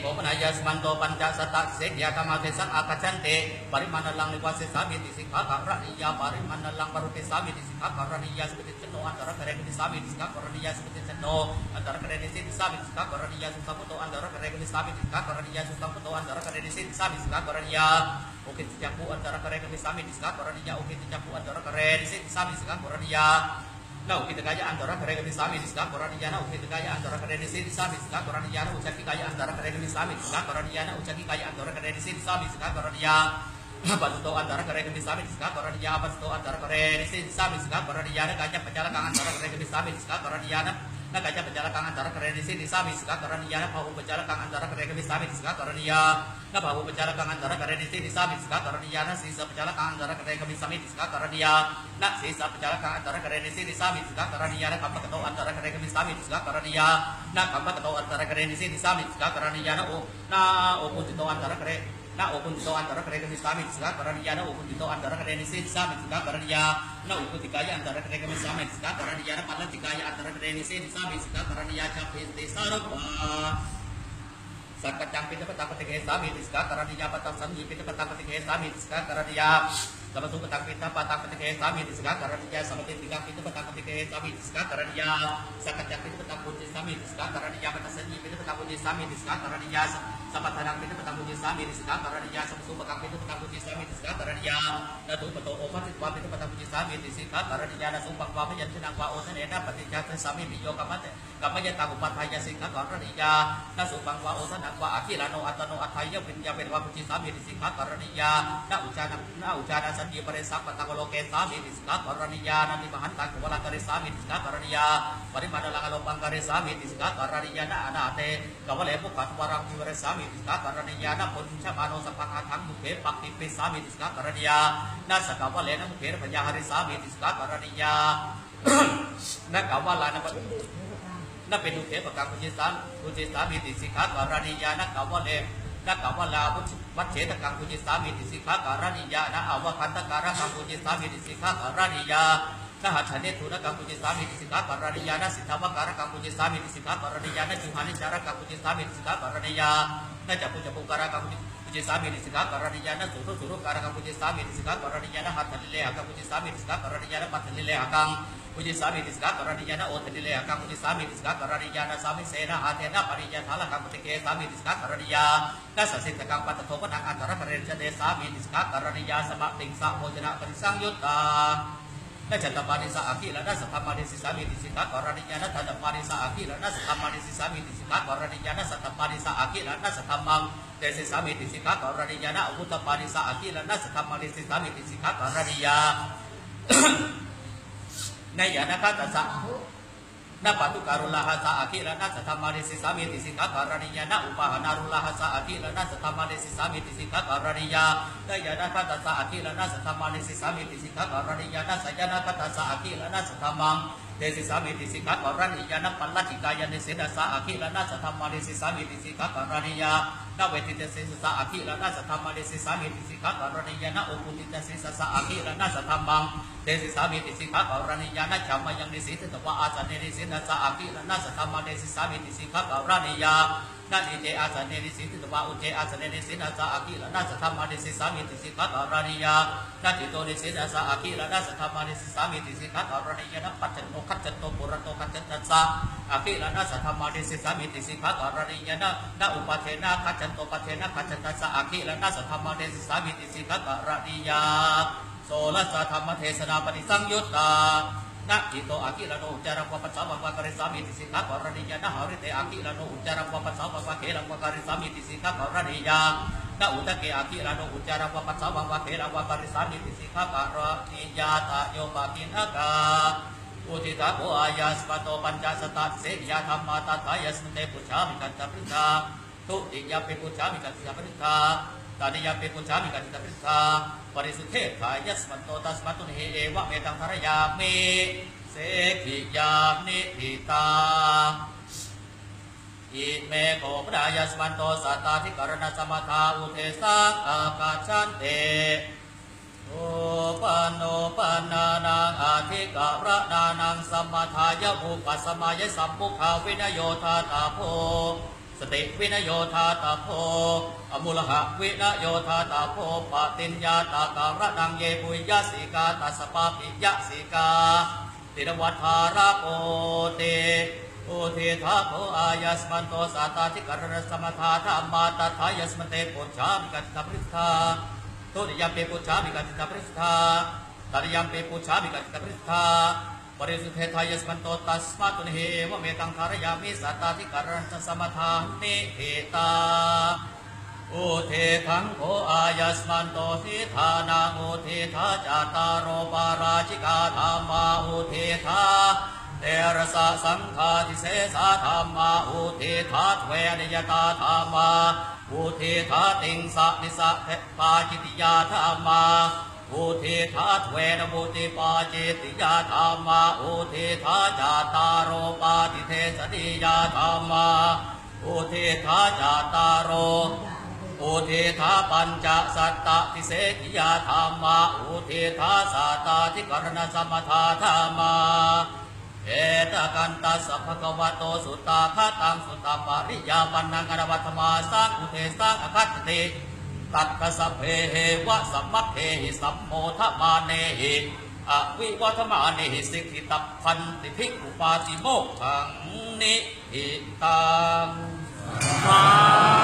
โกปนายาสมันโตปัญจสตะเสกยาธรรมเทสังอาคัจฉันเตปริมาณลังนิวาสิสามิติสิกขาการณิยาปริมาณลังปรุติสามิติสิกขาการณิยาสุปฏิชโนอันตรกเรกิสามิติสิกขาการณิยาสุปฏิชโนอันตรกเรนิสิสามิติสิกขาการณิยาสุสัมพุโตอันตรกเรกิสามิติสิกขาการณิยาสุสัมพุโตอันตรกเรนิสิสามิติสิกขาการณิยา Ukit tijaku antara kare kami sami diska korania ukit tijaku antara kare di sini sami diska korania na ukit kaya antara kare kami sami diska korania na ukit kaya antara kare di sini sami diska korania na ucaki kaya antara kare kami sami diska korania na ucaki kaya antara kare di sini sami diska korania Basuto antara Nah, kita kaya antara kerajaan Islam Islami sekarang koran di jana, kita kaya antara kerajaan Islam Islami sekarang koran di jana, ucapi kaya antara kerajaan Islami sekarang koran di jana, ucapi kaya antara kerajaan Islami iya. Islami sekarang koran di jana, apa tuh antara kerajaan Islami sekarang koran di jana, apa tuh antara kerajaan Islami Islami sekarang koran di jana, kaya pecah lah antara kerajaan Islami sekarang koran di jana, Naga aja penjala kang antara keren di sini sami suka keren ya Napa hu kang antara keren kami sami suka karena ya Napa hu penjala kang antara keren di sini sami suka keren ya Nasi sa kang antara keren kami sami suka karena ya Nasi sisa penjala kang antara keren di sini sami karena keren ya Napa ketau antara keren kami sami karena iya. keren ya Napa ketau antara keren di sini sami suka iya. nah, keren ya Nah oh nah oh, oh penjala antara keren. ปิตปตังปฏิเกสามิติสกากรณียาปตังสัญญีปิตปตังปฏิเกสามิติสกากรณียาสัมปสุปตั งปิตปตังปฏิเกสามิติสกากรณียาสัมปติติกังปิตปตังปฏิเกสามิติสกากรณียาสักกัจ ญามิติสกากรณียาปตังสัญญีปิตปตังปุญจิสามิติสกามปทานังปิตปตังปุญจิสาตุปกังปิตปตังปุญจิสามิติสกากานาตุปโตโอภัสสิวาปิตปตังปุญจิสามิติสกากรณียานาสุปังวาพยัญชนะวาโอทะเนนะปฏิจจสสามิปิโยกัมมะเตกัมมะยตังอุปัฏฐายสิกาการณียานาสุปังวาโอทะนะวาอคิลาโนอัตโนอัตถายปิญญาเป็นวาปุจิสามิติสิกาการณียานาอุจานะนาอุจานะสัญญีปริสัพพตังโลเกสามิติสิกาการณียานานิมหันตังกุวลาการิสามิติสิกาการณียาปริมาณลังอโลปังการิสามิติสิกาการณียานาอนาเตกวเลมุขันวารังทิวรสามิติสิกาการณียานาปุญชมาโนสัพพังอาทังมุเขปักติเปสามิติสิกาการณียานาสกาวเลนะมุเขปัญญาหริสามิติสกากรณียานักกาวลานะปะนัเป็นอุเทปกังพุจิสามพุจิสามีติสิกขาการณิยานักกาวเลนักกาวลาวัชเฉตกังพุจิสามีติสิกขาการณิยานะอาวคันตการกังพุจิสามีติสิกขาการณิยานะหัชเนตุนะกังพุจิสามีติสิกขาการณิยานะสิทธาวการกังพุจิสามีติสิกขาการณิยานะจุหานิจาระกังพุจิสามีติสิกขาการณิยานะจัปุจัปุการกังพุจิ สามีติสิกขาการณิยานะสุรุสุรุการกังพุจิสามีติสิกขา นจัจตปานิสาอาคีละนัสธรรมานิสิสามิติสิทธะกรณิยานัตถปานิสาอาคีละนัสธรรมานิสิสามิติสิทธะกรณิยานัสธรรมานิสาอาคีละนัสธรรมังเตสิสามิติสิทธะกรณิยานะอุตปานิสาอคีลนัสธรรมานิสิสามิติสิทธะกรณิยาในยานะคตัสสะ นาปตุการุลาหะสะอาคิระนาสธรรมาริสิสามิติสิกาการณิยานาอุปาหนารุลาหะสะอาคิระนาสธรรมาริสิสามิติสิกาการณิยาในยานาพัตัสสะอาคิระนาสธรรมาริสิสามิติสิกาการณิยานาสยานาคาตัสสะอาคิระนาสธรรมังเดสิสามิติสิกาการณิยานปัลลัจิกายานิสินาสะอาคิละนาสธรรมานิสิสามิติสิกาการณิยานาเวทิตเสสะอาคิละนาสธรรมานิสิสามิติสิกาการณิยานาอุปุติตเสสะอาคิละนาสธรรมังเดสิสามีติสิกขาการณิยานะจามายังนิสิตตวะอาจารย์นิสินาสะอากิละนาสธรรมาเดสิสามีติสิกขาการณิยา นะนิเตอาจารย์นิสิตตวะอุเทอาจารย์นิสินะสะอากิละนะสธรรมะเดสิสามีติสิกขาการณิยานะจิตโตนิสินะสะอากิละนะสธรรมะเดสิสามีติสิกขาการณิยานะปัจจโนคัจจโตปุระโตคัจจตัสสะอากิละนะสธรรมะเดสิสามีติสิกขาการณิยานะนะอุปเทนะคัจจโตปเทนะคัจจตัสสะอากิละนะสธรรมะเดสิสามีติสิกขาการณิยาโสรัสธรรมเทศนาปฏิสังยุตตา นะจิโตอากิลโนอุจารังวปัสสาวะวะกริสามิติสิกขากรณียานะหาริเตอากิลโนอุจารังวปัสสาวะวะเขลังวะกริสามิติสิกขากรณียานะอุตะเกอากิลโนอุจารังวปัสสาวะวะเขลังวะกริสามิติสิกขากรณียาตะโยปะกินากาอุทิตาโกอายาสปะโตปัญจสตัสเสยาธรรมาตถายสมเตปุชามิกันตปริทาทุติยาปิปุชามิกันตปริทา ตานิยาปิปุชามิกันตปริทาปริสุทธิขายสมันโตตัสมัตุนิเอวะเมตังภรยามิเสขิยานิพิตาอิเมโกปดายสมันโตสัตตาธิกรณสมทาอุเทสังอากาชันเตโอปันโนปันนานังอาทิกะระนานังสมาทายะอุปัสมายสัมมุขาวินโยธาตาโพ สติวินโยธาตาโพอมุลหะวินโยธาตาโพปติญญาตาการะดังเยปุยยสิกาตัสปาปิยสิกาติรวัฏฐาระโปเตโอเทธาโพอายัสมันโตสาตาธิกรณสมทาธรรมาตถายัสมันเตปุจามิกัสตถปริสธาตุติยมเปปุจามิกัสตถปริสธาตติยมเปปุจามิกัสตถปริสธา ปริสุทธายสมันโตตัสมาตุนเหวะเมตังคารยามิสัตตาธิการณสมทานิเหตาอุเททังโคอายัสมันโตสิธานาอุเทธาจาตารโรปาราชิกาธรรมาอุเทธาเตระสะสังฆาทิเสสาธรรมาอุเทธาเวนิยตาธรรมาอุเทธาติงสะนิสะเทปาจิติยาธรรมา ทธาเวนมุติปาจิติยาธรรมาอุเทธาจาตารโรปาติเทสติยาธรรมาอุเทธาจาตารโรอุเทธาปัญจสัตตติเสกิยาธรรมาอุเทธาสาตาธิกรณสมทาธรรมาเอตกันตัสสะภะคะวะโตสุตตาคาตังสุตตาปริยาปันนังกรวัตมาสังอุเทสังอคัตติ ตัตตะสเพเหวะสัมมัคเหิสัมโมทมาเนหิอวิวัฒมาเนหิสิกขิตัพพันติภิกขุปาติโมกขังนิหิตังสา